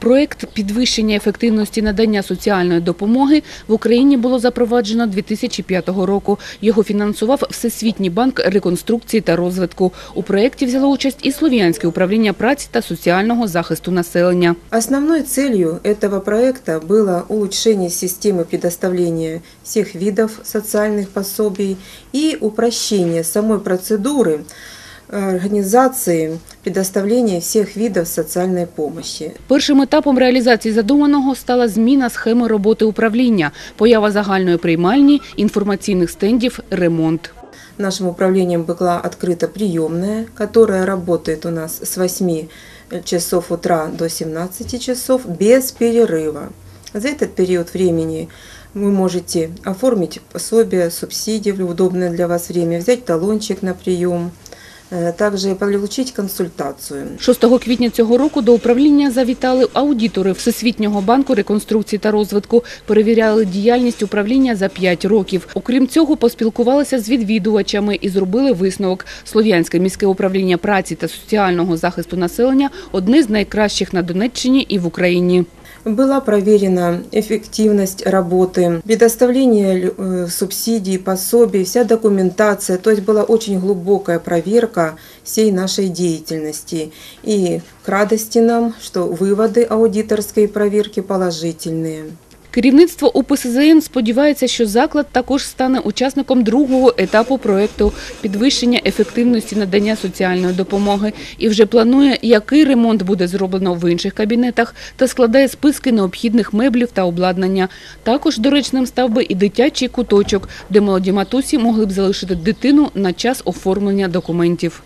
Проект підвищення ефективності надання соціальної допомоги в Україні було запроваджено 2005 року. Його фінансував Всесвітній банк реконструкції та розвитку. У проєкті взяло участь і Слов'янське управління праці та соціального захисту населення. Основной целью этого проекта было улучшение системы предоставления всех видов социальных пособий и упрощение самой процедуры э, организации предоставления всех видов социальной помощи. Першим етапом реалізації задуманого стала зміна схеми роботи управління, поява загальної приймальні, інформаційних стендів, ремонт. Нашим управлением была открыта приемная, которая работает у нас с 8 часов утра до 17 часов без перерыва. За этот период времени вы можете оформить пособие, субсидии в удобное для вас время, взять талончик на прием, э, также получить консультацию. 6 квітня цього року до управління завітали аудитори Всесвітнього банку реконструкції та розвитку, перевіряли діяльність управління за 5 років. Окрім цього, поспілкувалися з відвідувачами і зробили висновок. Слов'янське міське управління праці та соціального захисту населення – одне з найкращих на Донеччині і в Україні. Была проверена эффективность работы, предоставление э, субсидий, пособий, вся документация. То есть была очень глубокая проверка всей нашей деятельности. И к радости нам, что выводы аудиторской проверки положительные. Керівництво УПСЗН сподівається, що заклад також стане учасником другого етапу проекту підвищення ефективності надання соціальної допомоги і вже планує, який ремонт буде зроблено в інших кабінетах та складає списки необхідних меблів та обладнання. Також доречним став би і дитячий куточок, де молоді матусі могли б залишити дитину на час оформлення документів.